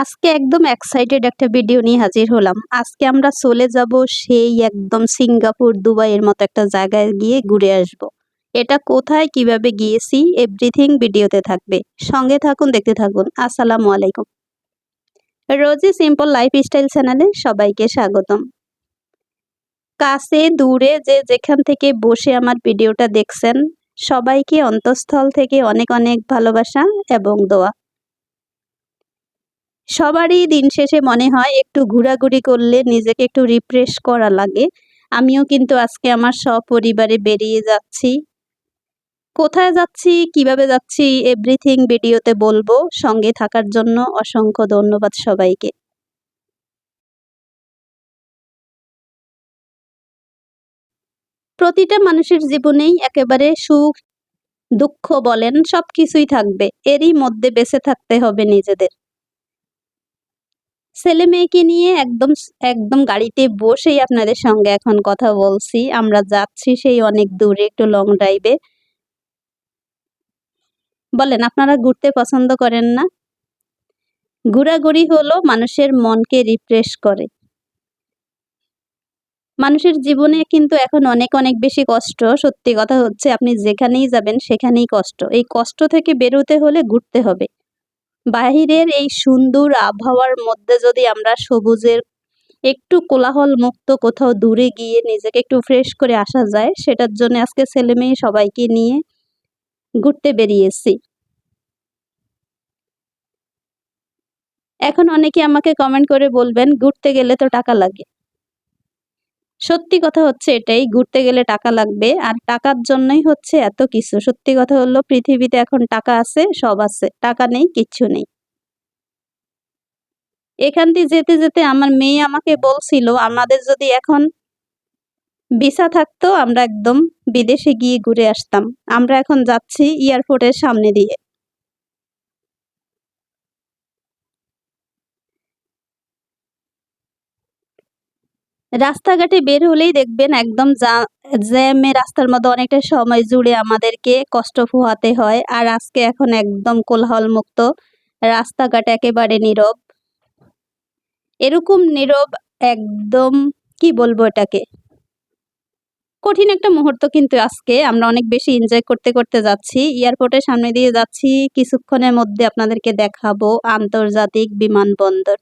আজকে একদম এক্সাইটেড একটা ভিডিও নিয়ে হাজির হলাম। আজকে আমরা চলে যাব সেই একদম সিঙ্গাপুর, দুবাইয়ের মতো একটা জায়গায় গিয়ে ঘুরে আসব। এটা কোথায়, কীভাবে গিয়েছি এভরিথিং ভিডিওতে থাকবে। সঙ্গে থাকুন, দেখতে থাকুন। আসসালামু আলাইকুম। রোজি সিম্পল লাইফ স্টাইল চ্যানেলে সবাইকে স্বাগতম। কাছে, দূরে যে যেখান থেকে বসে আমার ভিডিওটা দেখছেন, সবাইকে অন্তঃস্থল থেকে অনেক অনেক ভালোবাসা এবং দোয়া। সবারই দিন শেষে মনে হয় একটু ঘোরাঘুরি করলে নিজেকে একটু রিফ্রেশ করা লাগে। আমিও কিন্তু আজকে আমার সপরিবারে বেরিয়ে যাচ্ছি। কোথায় যাচ্ছি, কীভাবে যাচ্ছি এভরিথিং ভিডিওতে বলব। সঙ্গে থাকার জন্য অসংখ্য ধন্যবাদ সবাইকে। প্রতিটা মানুষের জীবনেই একেবারে সুখ, দুঃখ বলেন সব কিছুই থাকবে। এরই মধ্যে বেঁচে থাকতে হবে নিজেদের। ছেলে মেয়েকে নিয়ে একদম একদম গাড়িতে বসেই আপনাদের সঙ্গে এখন কথা বলছি। আমরা যাচ্ছি সেই অনেক দূরে একটু লং ড্রাইভে বলেন, আপনারা ঘুরতে পছন্দ করেন না? ঘোরাঘুরি হলো মানুষের মনকে রিফ্রেশ করে। মানুষের জীবনে কিন্তু এখন অনেক অনেক বেশি কষ্ট। সত্যি কথা হচ্ছে, আপনি যেখানেই যাবেন সেখানেই কষ্ট। এই কষ্ট থেকে বেরোতে হলে ঘুরতে হবে। বাহিরের এই সুন্দর আবহাওয়ার মধ্যে যদি আমরা সবুজের একটু কোলাহল মুক্ত কোথাও দূরে গিয়ে নিজেকে একটু ফ্রেশ করে আসা যায়, সেটার জন্য আজকে ছেলে মেয়ে সবাইকে নিয়ে ঘুরতে বেরিয়েছি। এখন অনেকে আমাকে কমেন্ট করে বলবেন, ঘুরতে গেলে তো টাকা লাগে। সত্যি কথা হচ্ছে এটাই, ঘুরতে গেলে টাকা লাগবে আর টাকার জন্যই হচ্ছে এত কিছু। সত্যি কথা হলো, পৃথিবীতে এখন টাকা আছে, সব আছে, টাকা নেই, কিচ্ছু নেই। এখান দিয়ে যেতে যেতে আমার মেয়ে আমাকে বলছিল, আমাদের যদি এখন ভিসা থাকতো, আমরা একদম বিদেশে গিয়ে ঘুরে আসতাম। আমরা এখন যাচ্ছি এয়ারপোর্টের সামনে দিয়ে। রাস্তাঘাটে বের হলেই দেখবেন একদম জ্যামে রাস্তার মধ্যে অনেকটা সময় জুড়ে আমাদেরকে কষ্ট পোহাতে হয়। আর আজকে এখন একদম কোলাহল মুক্ত রাস্তাঘাট একেবারে নীরব। এরকম নীরব একদম, কি বলব এটাকে? কঠিন একটা মুহূর্ত কিন্তু আজকে। আমরা অনেক বেশি এনজয় করতে করতে যাচ্ছি। এয়ারপোর্টের সামনে দিয়ে যাচ্ছি। কিছুক্ষণের মধ্যে আপনাদেরকে দেখাবো আন্তর্জাতিক বিমানবন্দর।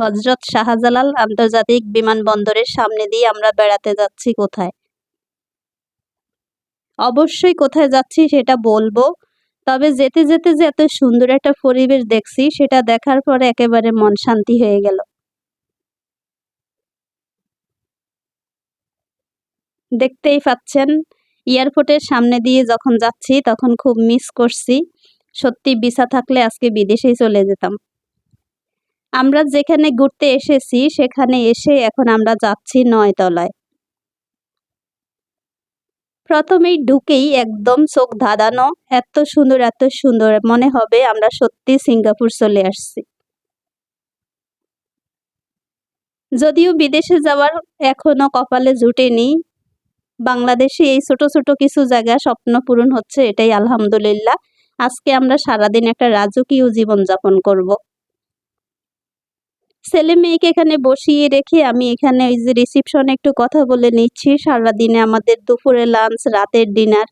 হজরত শাহজালাল আন্তর্জাতিক বিমানবন্দরের সামনে দিয়ে আমরা বেড়াতে যাচ্ছি কোথায়? অবশ্যই কোথায় যাচ্ছি সেটা বলব, তবে যেতে যেতে যে এত সুন্দর একটা পরিবেশ দেখছি সেটা দেখার পরে একেবারে মন শান্তি হয়ে গেল। দেখতেই পাচ্ছেন, এয়ারপোর্টের সামনে দিয়ে যখন যাচ্ছি তখন খুব মিস করছি, সত্যি ভিসা থাকলে আজকে বিদেশেই চলে যেতাম। আমরা যেখানে ঘুরতে এসেছি, সেখানে এসে এখন আমরা যাচ্ছি নয়তলায় প্রথমেই ঢুকেই একদম চোখ ধাঁধানো, এত সুন্দর এত সুন্দর, মনে হবে আমরা সত্যি সিঙ্গাপুর চলে আসছি। যদিও বিদেশে যাওয়ার এখনও কপালে জুটেনি বাংলাদেশে এই ছোট ছোট কিছু জায়গা স্বপ্ন পূরণ হচ্ছে, এটাই আলহামদুলিল্লাহ। আজকে আমরা সারাদিন একটা রাজকীয় জীবন যাপন করব। ছেলে মেয়েকে এখানে বসিয়ে রেখে আমি এখানে ওই যে রিসিপশনে একটু কথা বলে নিচ্ছি। সারাদিনে আমাদের দুপুরে লাঞ্চ রাতের ডিনার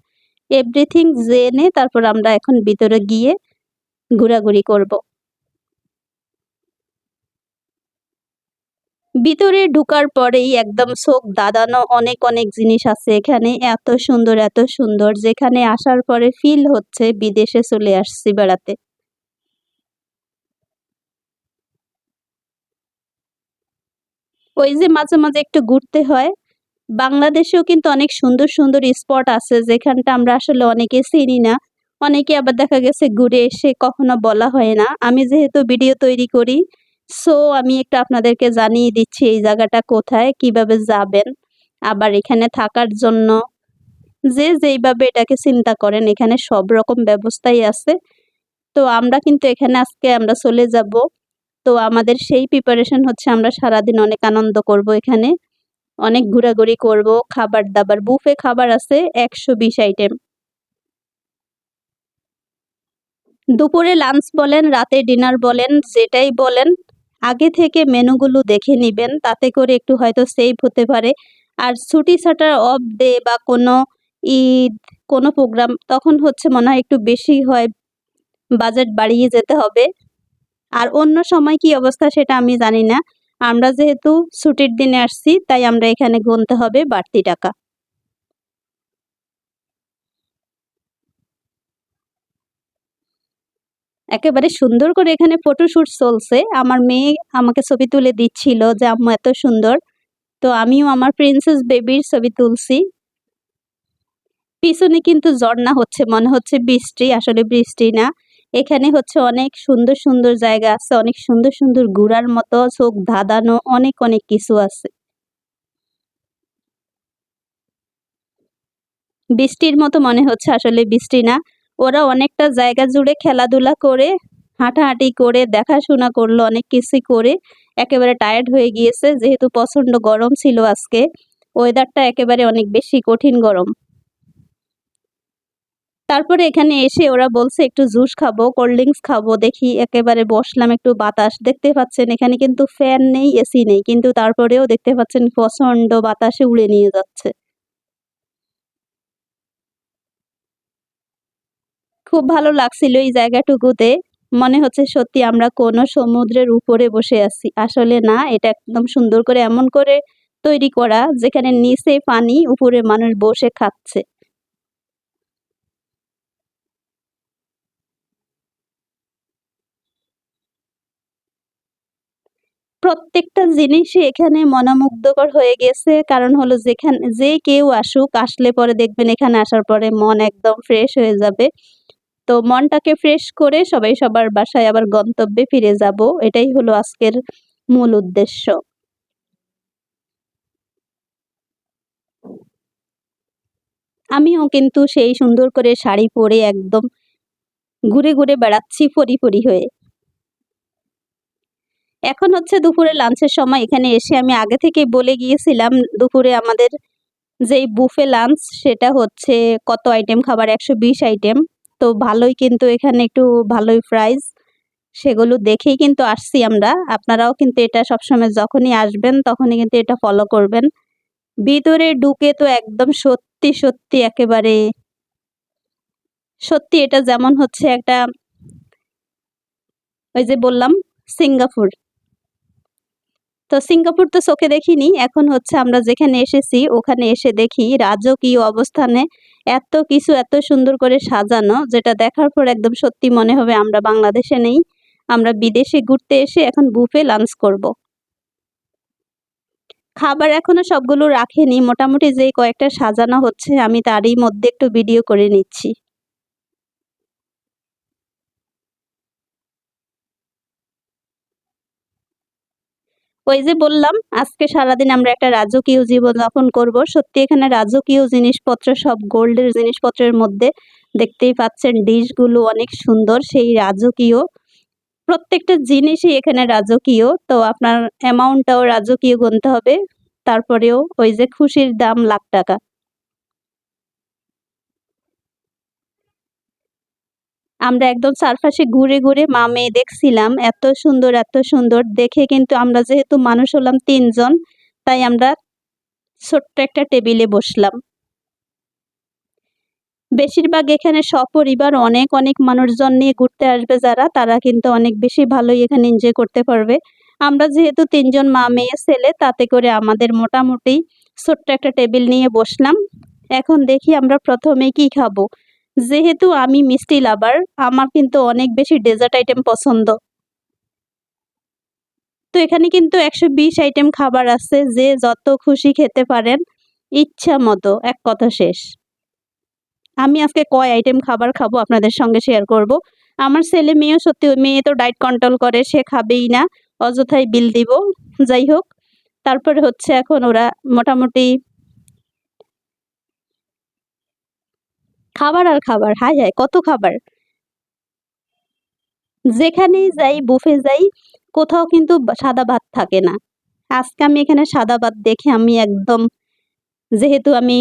এভরিথিং জেনে তারপর আমরা এখন ভিতরে গিয়ে ঘোরাঘুরি করব। ভিতরে ঢুকার পরেই একদম চোখ দাদানো অনেক অনেক জিনিস আছে এখানে। এত সুন্দর এত সুন্দর। যেখানে আসার পরে ফিল হচ্ছে বিদেশে চলে আসছি বেড়াতে। ওই যে মাঝে মাঝে একটু ঘুরতে হয়। বাংলাদেশেও কিন্তু অনেক সুন্দর সুন্দর স্পট আছে, যেখানটা আমরা আসলে অনেকে চিনি না। অনেকে আবার দেখা গেছে ঘুরে এসে কখনো বলা হয় না। আমি যেহেতু ভিডিও তৈরি করি সো আমি একটু আপনাদেরকে জানিয়ে দিচ্ছি এই জায়গাটা কোথায়, কীভাবে যাবেন, আবার এখানে থাকার জন্য। যে যেইভাবে এটাকে চিন্তা করেন, এখানে সব রকম ব্যবস্থাই আছে। তো আমরা কিন্তু এখানে আজকে আমরা চলে যাব। তো আমাদের সেই প্রিপারেশন হচ্ছে আমরা সারাদিন অনেক আনন্দ করব এখানে। অনেক ঘোরাঘুরি করব খাবার দাবার বুফে খাবার আছে, একশো বিশ আইটেম দুপুরে লাঞ্চ বলেন, রাতে ডিনার বলেন, যেটাই বলেন, আগে থেকে মেনুগুলো দেখে নিবেন, তাতে করে একটু হয়তো সেভ হতে পারে। আর ছুটি ছাটার অফ ডে বা কোনো ঈদ, কোনো প্রোগ্রাম তখন হচ্ছে মনে হয় একটু বেশি হয় বাজেট বাড়িয়ে যেতে হবে। আর অন্য সময় কি অবস্থা সেটা আমি জানি না। আমরা যেহেতু ছুটির দিনে আসছি, তাই আমরা এখানে গুনতে হবে বাড়তি টাকা। একেবারে সুন্দর করে এখানে ফটোশ্যুট চলছে। আমার মেয়ে আমাকে ছবি তুলে দিচ্ছিল যে, আম্মু, এত সুন্দর। তো আমিও আমার প্রিন্সেস বেবির ছবি তুলছি। পিছনে কিন্তু ঝর্ণা হচ্ছে, মনে হচ্ছে বৃষ্টি, আসলে বৃষ্টি না। এখানে হচ্ছে অনেক সুন্দর সুন্দর জায়গা আছে, অনেক সুন্দর সুন্দর ঘুরার মতো, চোখ ধাঁধানো, অনেক অনেক কিছু আছে। বৃষ্টির মতো মনে হচ্ছে আসলে বৃষ্টি না। ওরা অনেকটা জায়গা জুড়ে খেলাধুলা করে, হাঁটাহাঁটি করে, দেখাশোনা করল, অনেক কিছু করে, একেবারে টায়ার্ড হয়ে গিয়েছে। যেহেতু প্রচণ্ড গরম ছিল আজকে ওয়েদারটা একেবারে অনেক বেশি কঠিন গরম। তারপরে এখানে এসে ওরা বলছে, একটু জুস খাব, কোল্ড ড্রিঙ্কস খাব, দেখি একেবারে বসলাম একটু বাতাস। দেখতে পাচ্ছেন এখানে কিন্তু ফ্যান নেই, এসি নেই, কিন্তু তারপরেও দেখতে পাচ্ছেন প্রচণ্ড বাতাসে উড়ে নিয়ে যাচ্ছে। খুব ভালো লাগছিল এই জায়গাটুকুতে। মনে হচ্ছে সত্যি আমরা কোনো সমুদ্রের উপরে বসে আছি। আসলে না, এটা একদম সুন্দর করে এমন করে তৈরি করা, যেখানে নিচে পানি, উপরে মানুষ বসে খাচ্ছে। প্রত্যেকটা জিনিসই এখানে মনোমুগ্ধকর হয়ে গেছে। কারণ হলো যেখানে, যে কেউ আসুক, আসলে পরে দেখবেন এখানে আসার পরে মন একদম ফ্রেশ হয়ে যাবে। তো মনটাকে ফ্রেশ করে সবাই সবার বাসায় আবার গন্তব্যে ফিরে যাব। এটাই হলো আজকের মূল উদ্দেশ্য। আমিও কিন্তু সেই সুন্দর করে শাড়ি পরে একদম ঘুরে ঘুরে বেড়াচ্ছি ফরি ফরি হয়ে। এখন হচ্ছে দুপুরে লাঞ্চের সময় এখানে এসে আমি আগে থেকে বলে গিয়েছিলাম দুপুরে আমাদের যেই বুফে লাঞ্চ সেটা হচ্ছে কত আইটেম খাবার? একশো বিশ আইটেম। তো ভালোই কিন্তু এখানে একটু ভালোই প্রাইস সেগুলো দেখেই কিন্তু আসছি আমরা। আপনারাও কিন্তু এটা সবসময় যখনই আসবেন তখনই কিন্তু এটা ফলো করবেন। ভিতরে ঢুকে তো একদম সত্যি সত্যি একেবারে সত্যি এটা যেমন হচ্ছে একটা ওই যে বললাম, সিঙ্গাপুর। তো সিঙ্গাপুর তো চোখে দেখিনি, এখন হচ্ছে আমরা যেখানে এসেছি ওখানে এসে দেখি রাজকীয় অবস্থানে এত কিছু এত সুন্দর করে সাজানো, যেটা দেখার পর একদম সত্যি মনে হবে আমরা বাংলাদেশে নেই, আমরা বিদেশে ঘুরতে এসে এখন বুফে লাঞ্চ করব। খাবার এখনও সবগুলো রাখেনি, মোটামুটি যে কয়েকটা সাজানো হচ্ছে আমি তারই মধ্যে একটু ভিডিও করে নিচ্ছি ওই যে বললাম, আজকে সারাদিন আমরা একটা রাজকীয় জীবনযাপন করব। সত্যি এখানে রাজকীয় জিনিসপত্র সব গোল্ডের জিনিসপত্রের মধ্যে দেখতেই পাচ্ছেন, ডিশগুলো অনেক সুন্দর, সেই রাজকীয়। প্রত্যেকটা জিনিসই এখানে রাজকীয়, তো আপনার অ্যামাউন্টটাও রাজকীয় গুনতে হবে। তারপরেও ওই যে খুশির দাম লাখ টাকা। আমরা একদম চারপাশে ঘুরে ঘুরে মা মেয়ে দেখছিলাম, এত সুন্দর এত সুন্দর। দেখে কিন্তু আমরা যেহেতু মানুষ হলাম তিনজন, তাই আমরা ছোট্ট একটা টেবিলে বসলাম। বেশিরভাগ এখানে সপরিবার, অনেক অনেক মানুষজন নিয়ে ঘুরতে আসবে যারা, তারা কিন্তু অনেক বেশি ভালোই এখানে এনজয় করতে পারবে। আমরা যেহেতু তিনজন মা মেয়ে, ছেলে, তাতে করে আমাদের মোটামুটি ছোট্ট একটা টেবিল নিয়ে বসলাম। এখন দেখি আমরা প্রথমে কি খাব। যেহেতু আমি মিষ্টি লাভার, আমার কিন্তু অনেক বেশি ডেজার্ট আইটেম পছন্দ। তো এখানে কিন্তু একশো বিশ আইটেম খাবার আছে, যে যত খুশি খেতে পারেন, ইচ্ছা মতো, এক কথা শেষ। আমি আজকে কয় আইটেম খাবার খাব আপনাদের সঙ্গে শেয়ার করব। আমার ছেলে মেয়েও সত্যি, মেয়ে তো ডায়েট কন্ট্রোল করে, সে খাবেই না, অযথাই বিল দিব। যাই হোক, তারপরে হচ্ছে এখন ওরা মোটামুটি খাবার আর খাবার হাই হাই কত খাবার। যেখানেই যাই বুফে যাই, কোথাও কিন্তু সাদা ভাত থাকে না। আজকে আমি এখানে সাদা ভাত দেখে আমি একদম, যেহেতু আমি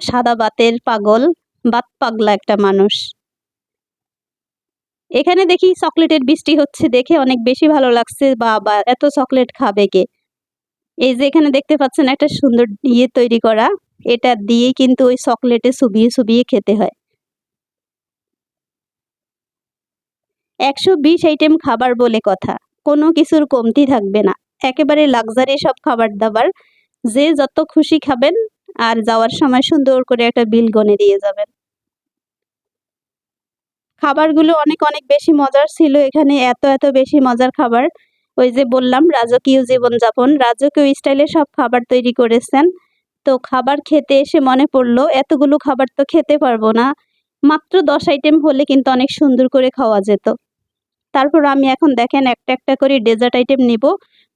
সাদা ভাতের পাগল, ভাত পাগলা একটা মানুষ। এখানে দেখি চকলেটের বৃষ্টি হচ্ছে দেখে অনেক বেশি ভালো লাগছে, বাবা, এত চকলেট খাবে কে? এই যে এখানে দেখতে পাচ্ছেন একটা সুন্দর ইয়ে তৈরি করা, এটা দিয়ে কিন্তু ওই চকলেটে চুবিয়ে চুবিয়ে খেতে হয়। একশো বিশ আইটেম খাবার বলে কথা। কোনো কিছুর কমতি থাকবে না। একেবারে লাক্সারি সব খাবার দাবার। যে যত খুশি খাবেন আর যাওয়ার সময় সুন্দর করে একটা বিল গনে দিয়ে যাবেন। খাবারগুলো অনেক অনেক বেশি মজার ছিল এখানে, এত এত বেশি মজার খাবার। ওই যে বললাম, রাজকীয় জীবনযাপন, রাজকীয় স্টাইলে সব খাবার তৈরি করেছেন। তো খাবার খেতে এসে মনে পড়ল, এতগুলো খাবার তো খেতে পারব না। মাত্র দশ আইটেম হলে কিন্তু অনেক সুন্দর করে খাওয়া যেত। তারপর আমি এখন দেখেন একটা একটা করে ডেজার্ট আইটেম নিব।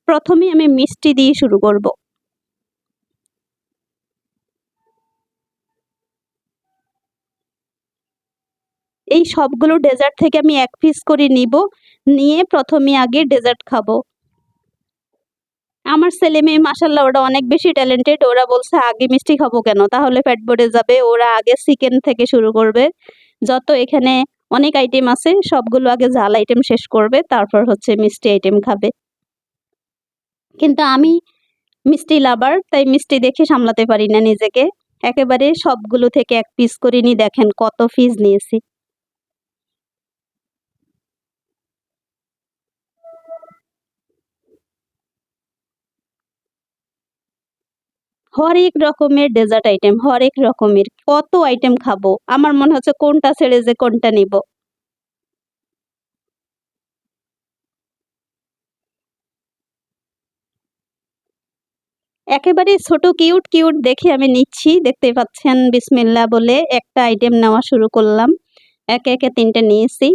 প্রথমে আমি মিষ্টি দিয়ে শুরু করব। এই সবগুলো ডেজার্ট থেকে আমি এক পিস করে নিব। নিয়ে প্রথমে আগে ডেজার্ট খাব। আমার ছেলে মেয়ে মাসাল্লাহ ওরা অনেক বেশি ট্যালেন্টেড ওরা বলছে, আগে মিষ্টি খাব কেন? তাহলে ফ্যাট বেড়ে যাবে। ওরা আগে চিকেন থেকে শুরু করবে। যত এখানে অনেক আইটেম আছে, সবগুলো আগে ঝাল আইটেম শেষ করবে, তারপর হচ্ছে মিষ্টি আইটেম খাবে। কিন্তু আমি মিষ্টি লাভার তাই মিষ্টি দেখে সামলাতে পারি না নিজেকে। একেবারে সবগুলো থেকে এক পিস করিনি দেখেন কত পিস নিয়েছি। হরেক রকমের ডেজার্ট আইটেম হরেক রকমের। কত আইটেম খাব? আমার মনে হচ্ছে কোনটা ছেড়ে যে কোনটা নিব। একেবারে ছোট কিউট কিউট দেখে আমি নিচ্ছি। দেখতে পাচ্ছেন, বিসমিল্লা বলে একটা আইটেম নেওয়া শুরু করলাম। একে একে তিনটে নিয়েছি।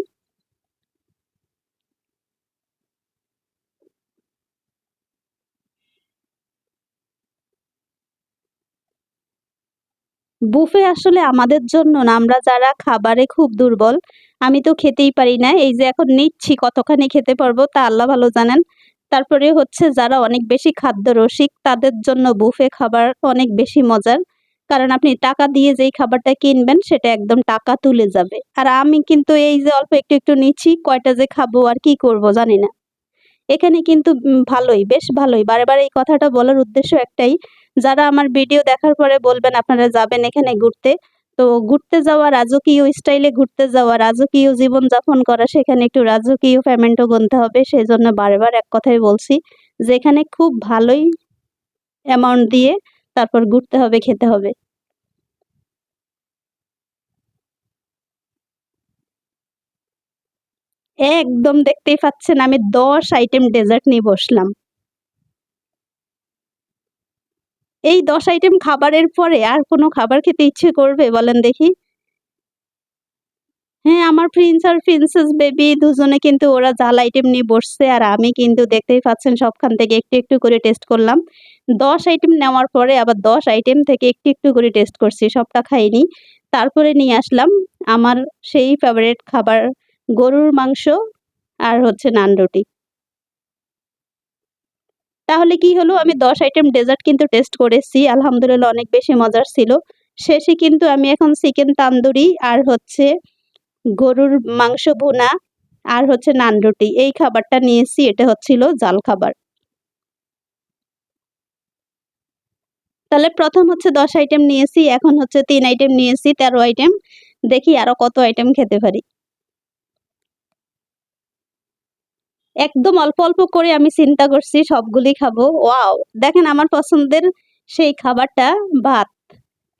বুফে আসলে আমাদের জন্য না, আমরা যারা খাবারে খুব দুর্বল, আমি তো খেতেই পারি না। এই যে এখন নিচ্ছি, কতখানি খেতে পারব তা আল্লাহ ভালো জানেন। তারপরে হচ্ছে যারা অনেক বেশি খাদ্য রসিক, তাদের জন্য বুফে খাবার অনেক বেশি মজার। কারণ আপনি টাকা দিয়ে যেই খাবারটা কিনবেন, সেটা একদম টাকা তুলে যাবে। আর আমি কিন্তু এই যে অল্প একটু একটু নিচ্ছি, কয়টা যে খাব আর কি করব জানি না। এখানে কিন্তু ভালোই, বেশ ভালোই। বারে বারে এই কথাটা বলার উদ্দেশ্য একটাই যারা আমার ভিডিও দেখার পরে বলবেন আপনারা যাবেন এখানে ঘুরতে। তো ঘুরতে যাওয়া রাজকীয় স্টাইলে ঘুরতে যাওয়া, রাজকীয় জীবনযাপন করা, সেখানে একটু রাজকীয় পেমেন্টও গুনতে হবে সেই জন্য বারবার এক কথাই বলছি যে এখানে খুব ভালোই অ্যামাউন্ট দিয়ে তারপর ঘুরতে হবে, খেতে হবে। একদম দেখতেই পাচ্ছেন, আমি দশ আইটেম ডেজার্ট নিয়ে বসলাম। এই দশ আইটেম খাবারের পরে আর কোনো খাবার খেতে ইচ্ছে করবে? বলেন দেখি। হ্যাঁ আমার প্রিন্স আর প্রিন্সেস বেবি দুজনে কিন্তু ওরা জাল আইটেম নিয়ে বসছে আর আমি কিন্তু দেখতেই পাচ্ছেন সবখান থেকে একটু একটু করে টেস্ট করলাম। দশ আইটেম নেওয়ার পরে আবার দশ আইটেম থেকে একটু একটু করে টেস্ট করছি, সবটা খাইনি। তারপরে নিয়ে আসলাম আমার সেই ফেভারিট খাবার গরুর মাংস আর হচ্ছে নান রুটি। তাহলে কি হলো? আমি দশ আইটেম ডেজার্ট কিন্তু টেস্ট করেছি। আলহামদুলিল্লাহ অনেক বেশি মজার ছিল। শেষে কিন্তু আমি এখন চিকেন তান্দুরি আর হচ্ছে গরুর মাংস ভুনা আর হচ্ছে নান রুটি। এই খাবারটা নিয়েছি, এটা হচ্ছিল জাল খাবার। তাহলে প্রথম হচ্ছে দশ আইটেম নিয়েছি, এখন হচ্ছে তিন আইটেম নিয়েছি, তেরো আইটেম দেখি আরও কত আইটেম খেতে পারি। একদম অল্প অল্প করে আমি চিন্তা করছি সবগুলি খাব। ওয়াও! দেখেন আমার পছন্দের সেই খাবারটা, ভাত,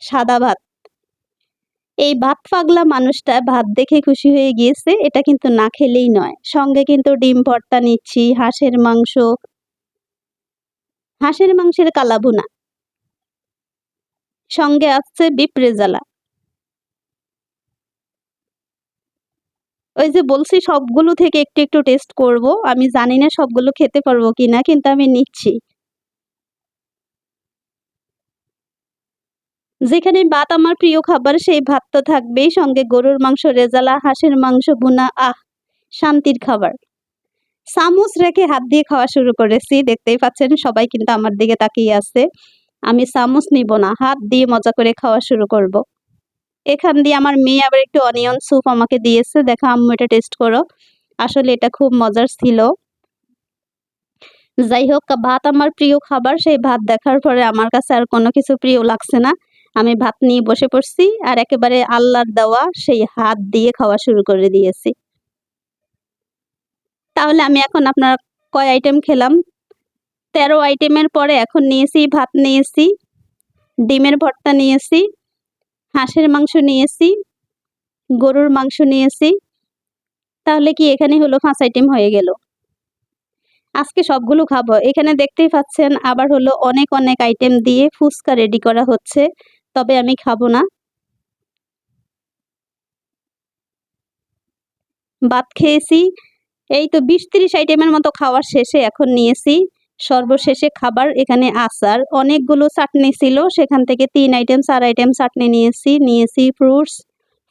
সাদা ভাত। এই ভাত পাগলা মানুষটা ভাত দেখে খুশি হয়ে গিয়েছে, এটা কিন্তু না খেলেই নয়। সঙ্গে কিন্তু ডিম ভর্তা নিচ্ছি, হাঁসের মাংস, হাঁসের মাংসের কালাভুনা। সঙ্গে আসছে বিপ ওই যে বলছি সবগুলো থেকে একটু একটু টেস্ট করব। আমি জানি না সবগুলো খেতে পারব কিনা, কিন্তু আমি নিচ্ছি। যেখানে ভাত আমার প্রিয় খাবার, সেই ভাত তো থাকবেই। সঙ্গে গরুর মাংস, রেজালা, হাঁসের মাংস, বুনা, আহ, শান্তির খাবার। চামচ রেখে হাত দিয়ে খাওয়া শুরু করেছি, দেখতেই পাচ্ছেন সবাই কিন্তু আমার দিকে তাকিয়ে আছে। আমি চামচ নিব না, হাত দিয়ে মজা করে খাওয়া শুরু করব। এখান দিয়ে আমার মেয়ে আবার একটু অনিয়ন স্যুপ আমাকে দিয়েছে। দেখো আম্মু এটা টেস্ট করো। আসলে এটা খুব মজার ছিল। যাই হোক, ভাত আমার প্রিয় খাবার। সেই ভাত দেখার পরে আমার কাছে আর কোনো কিছু প্রিয় লাগছে না। আমি ভাত নিয়ে বসে পড়ছি আর একেবারে আল্লাহর দেওয়া সেই হাত দিয়ে খাওয়া শুরু করে দিয়েছি। তাহলে আমি এখন আপনার কয় আইটেম খেলাম? তেরো আইটেমের পরে এখন নিয়েছি, ভাত নিয়েছি, ডিমের ভর্তা নিয়েছি হাঁসের মাংস নিয়েছি, গরুর মাংস নিয়েছি। তাহলে কি এখানে হলো পাঁচ আইটেম হয়ে গেল? আজকে সবগুলো খাব। এখানে দেখতেই পাচ্ছেন আবার হলো অনেক অনেক আইটেম দিয়ে ফুচকা রেডি করা হচ্ছে, তবে আমি খাব না। ভাত খেয়েছি, এই তো বিশ তিরিশ আইটেমের মতো খাওয়ার শেষে এখন নিয়েছি। সর্বশেষে খাবার এখানে আচার। অনেকগুলো চাটনি ছিল। সেখান থেকে তিন আইটেম চার আইটেম চাটনি নিয়েছি। নিয়েছি ফ্রুটস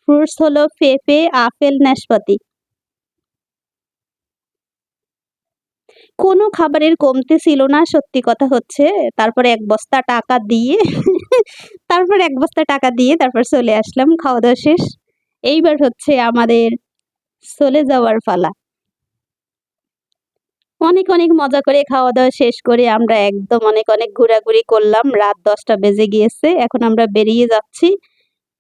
ফ্রুটস হলো পেঁপে, আপেল, নাশপাতি। কোনো খাবারের কমতে ছিল না, সত্যি কথা হচ্ছে। তারপরে এক বস্তা টাকা দিয়ে তারপর এক বস্তা টাকা দিয়ে তারপর চলে আসলাম, খাওয়া দাওয়া শেষ। এইবার হচ্ছে আমাদের চলে যাওয়ার পালা। অনেক অনেক মজা করে খাওয়া দাওয়া শেষ করে আমরা একদম অনেক অনেক ঘোরাঘুরি করলাম। রাত দশটা বেজে গিয়েছে, এখন আমরা বেরিয়ে যাচ্ছি।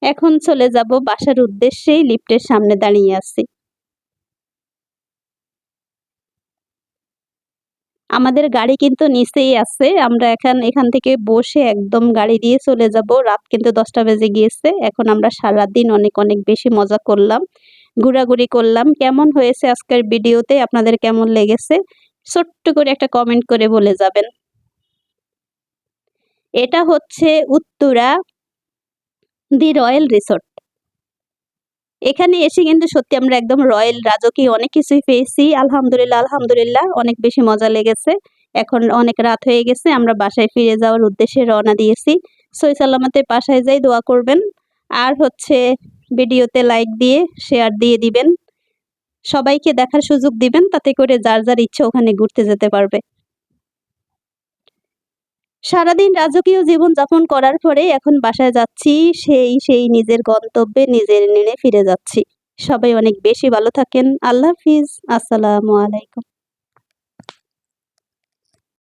এখন চলে যাব বাসার উদ্দেশ্যেই লিফটের সামনে দাঁড়িয়ে আছি। আমাদের গাড়ি কিন্তু নিচেই আছে, আমরা এখন, এখান থেকে বসে একদম গাড়ি দিয়ে চলে যাব। রাত কিন্তু দশটা বেজে গিয়েছে, এখন আমরা সারাদিন অনেক অনেক বেশি মজা করলাম, ঘোরাঘুরি করলাম। কেমন হয়েছে আজকের ভিডিওতে? আপনাদের কেমন লেগেছে? ছোট্ট করে একটা কমেন্ট করে বলে যাবেন। এটা হচ্ছে উত্তরা দি রয়্যাল রিসোর্ট। এখানে এসে কিন্তু সত্যি আমরা একদম রয়্যাল রাজকীয় অনেক কিছুই পেয়েছি। আলহামদুলিল্লাহ আলহামদুলিল্লাহ, অনেক বেশি মজা লেগেছে। এখন অনেক রাত হয়ে গেছে, আমরা বাসায় ফিরে যাওয়ার উদ্দেশ্যে রওনা দিয়েছি। সই সালামতে বাসায় যাই, দোয়া করবেন। আর হচ্ছে ভিডিওতে লাইক দিয়ে শেয়ার দিয়ে দিবেন। সবাইকে দেখার সুযোগ দিবেন, তাতে করে যার যার ইচ্ছে ওখানে ঘুরতে যেতে পারবে। সারাদিন রাজকীয় জীবন যাপন করার পরে এখন বাসায় যাচ্ছি, সেই সেই নিজের গন্তব্যে নিজের নেনে ফিরে যাচ্ছি। সবাই অনেক বেশি ভালো থাকেন। আল্লাহ হাফিজ। আসসালামু আলাইকুম।